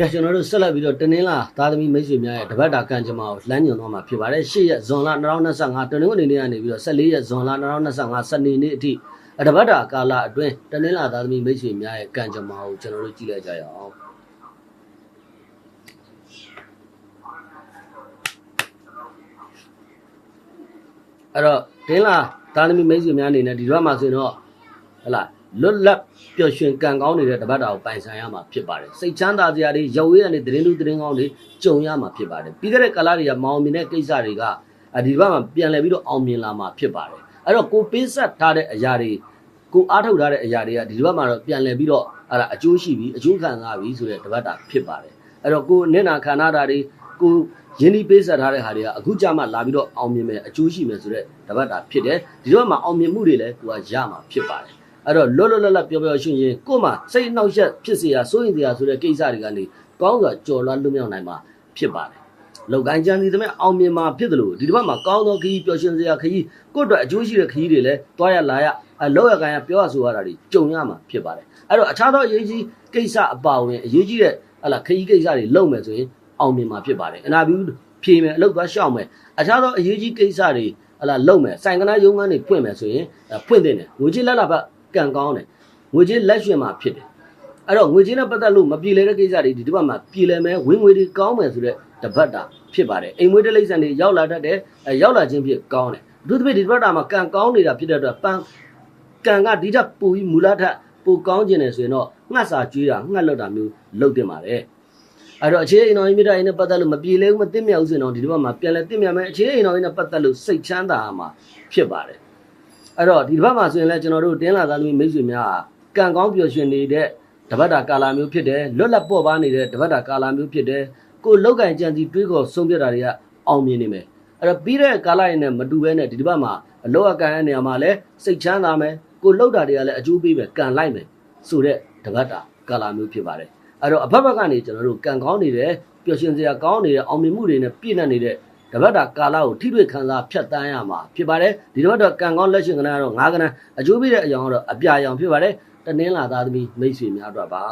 ကဲကျွန်တော်တို့ဆက်လက်ပြီးတော့တနင်္လာသားသမီးမိတ်ဆွေများရဲ့တပတ်တာကံကြမ္မာကိုလမ်းညွှန်သွားမှာဖြစ်ပါတယ်၈ရက်ဇွန်လ2025တနင်္ဂနွေနေ့ကနေပြီးတော့14ရက်ဇွန်လ2025စနေနေ့အထိတပတ်တာကာလအတွင်းတနင်္လာသားသမီးမိတ်ဆွေများရဲ့ကံကြမ္မာကိုကျွန်တော်တို့ကြည့်လိုက်ကြရအောင်အဲ့တော့တင်းလာသားသမီးမိတ်ဆွေများအနေနဲ့ဒီဘက်မှာဆိုရင်တော့ဟလာ လွတ်လပ်ပျော်ရွှင်ကံကောင်းနေတဲ့တပတ်တာကိုပိုင်ဆိုင်ရမှာဖြစ်ပါတယ်စိတ်ချမ်းသာစရာတွေရုပ်ရည်နဲ့သတင်းလူသတင်းကောင်းတွေကြုံရမှာဖြစ်ပါတယ်ပြီးခဲ့တဲ့ကာလတွေကမောင်မြင်တဲ့ကိစ္စတွေကအာဒီဘက်မှာပြန်လည်ပြီးတော့အောင်မြင်လာမှာဖြစ်ပါတယ်အဲ့တော့ကိုပေးဆက်ထားတဲ့အရာတွေကိုအားထုတ်ထားတဲ့အရာတွေကဒီဘက်မှာတော့ပြန်လည်ပြီးတော့အဲ့ဒါအကျိုးရှိပြီအကျိုးခံစားပြီဆိုတဲ့တပတ်တာဖြစ်ပါတယ်အဲ့တော့ကိုမျက်နာခံရတာတွေကိုရင်းနှီးပေးဆက်ထားတဲ့ဟာတွေကအခုကြမှာလာပြီးတော့အောင်မြင်မယ်အကျိုးရှိမယ်ဆိုတဲ့တပတ်တာဖြစ်တယ်ဒီတော့မှာအောင်မြင်မှုတွေလည်းကိုကရမှာဖြစ်ပါတယ် အဲ့တော့လွတ်လွတ်လပ်လပ်ပြောပြောရှင်းရှင်းကို့မှာစိတ်အနှောက်အယှက်ဖြစ်เสียစိုးရင်เสียဆိုတဲ့ကိစ္စတွေကနေကောင်းစွာကြော်လွှမ်းလွတ်မြောက်နိုင်မှာဖြစ်ပါတယ်လောက်ကိုင်းကြံစီသမျှအောင်မြင်မှာဖြစ်တယ်လို့ဒီတစ်ပတ်မှာကောင်းသောခရီးပျော်ရွှင်စရာခရီးကိုယ့်အတွက်အကျိုးရှိတဲ့ခရီးတွေလည်းတွားရလာရအလောက်ရကိုင်းရပြောရဆိုရတာတွေကြုံရမှာဖြစ်ပါတယ်အဲ့တော့အခြားသောအရေးကြီးကိစ္စအပါဝင်အရေးကြီးတဲ့ဟလာခရီးကိစ္စတွေလုပ်မယ်ဆိုရင်အောင်မြင်မှာဖြစ်ပါတယ်အနာဘူးဖြေမယ်အလုပ်သွားရှောက်မယ်အခြားသောအရေးကြီးကိစ္စတွေဟလာလုပ်မယ်စိုင်ကနာရုံးခန်းတွေဖွင့်မယ်ဆိုရင်ဖွင့်တဲ့တယ်ငွေကြေးလက်လာဘကံ ကောင်းတယ်ငွေကြေးလက်ရွှင်မှာဖြစ်တယ်အဲ့တော့ငွေကြေးနဲ့ပတ်သက်လို့မပြေလည်တဲ့ကိစ္စတွေဒီတစ်ပတ်မှာပြေလည်မယ်ဝင်ငွေတွေကောင်းမယ်ဆိုတဲ့တပတ်တာဖြစ်ပါတယ်အိမ်မွေးတလိမ့်ဆန်တွေရောက်လာတတ်တယ်အဲရောက်လာခြင်းဖြစ်ကောင်းတယ်အထူးသဖြင့်ဒီတစ်ပတ်တာမှာကံကောင်းနေတာဖြစ်တဲ့အတွက်ပန်းကံကဒီထက်ပိုပြီးမူလထက်ပိုကောင်းခြင်းတယ်ဆိုရင်တော့ငှက်စာကျွေးတာငှက်လောက်တာမျိုးလုပ်တင်ပါတယ်အဲ့တော့အခြေအိမ်တော်ကြီးမြတ်တိုင်းနဲ့ပတ်သက်လို့မပြေလည်ဘူးမသိမြောက်ဘူးဆိုရင်တော့ဒီတစ်ပတ်မှာပြန်လဲသိမြတ်မယ်အခြေအိမ်တော်ကြီးနဲ့ပတ်သက်လို့စိတ်ချမ်းသာမှာဖြစ်ပါတယ် အဲ့တော့ဒီတစ်ပတ်မှာဆိုရင်လည်းကျွန်တော်တို့တင်းလာသားသမီးမိတ်ဆွေများကံကောင်းပျော်ရွှင်နေတဲ့တပတ်တာကာလာမျိုးဖြစ်တယ်လွတ်လပ်ပေါ့ပါနေတဲ့တပတ်တာကာလာမျိုးဖြစ်တယ်ကိုလောက်ကင်ကြံစီတွေးခေါ်ဆုံးဖြတ်တာတွေကအောင်မြင်နေမယ်အဲ့တော့ပြီးတဲ့ကာလာရင်းနဲ့မတူဘဲနဲ့ဒီတစ်ပတ်မှာအလောက်ကံရဲ့နေရာမှာလည်းစိတ်ချမ်းသာမယ်ကိုလောက်တာတွေကလည်းအကျိုးပေးမယ်ကံလိုက်မယ်ဆိုတဲ့တပတ်တာကာလာမျိုးဖြစ်ပါတယ်အဲ့တော့အဖက်ဖက်ကနေကျွန်တော်တို့ကံကောင်းနေတဲ့ပျော်ရွှင်စရာကောင်းနေတဲ့အောင်မြင်မှုတွေနဲ့ပြည့်နှက်နေတဲ့ တပတ်တာကာလကိုထိတွေ့ခံစားဖြတ်တန်းရမှာဖြစ်ပါတယ်ဒီတပတ်တော့ကံကောင်းလက်ရှင်ကဏ္ဍကတော့၅ကဏ္ဍအကျိုးပေးတဲ့အကြောင်းကတော့အပြာရောင်ဖြစ်ပါတယ်တနင်္လာသားသမီးမိတ်ဆွေများအတွက်ပါ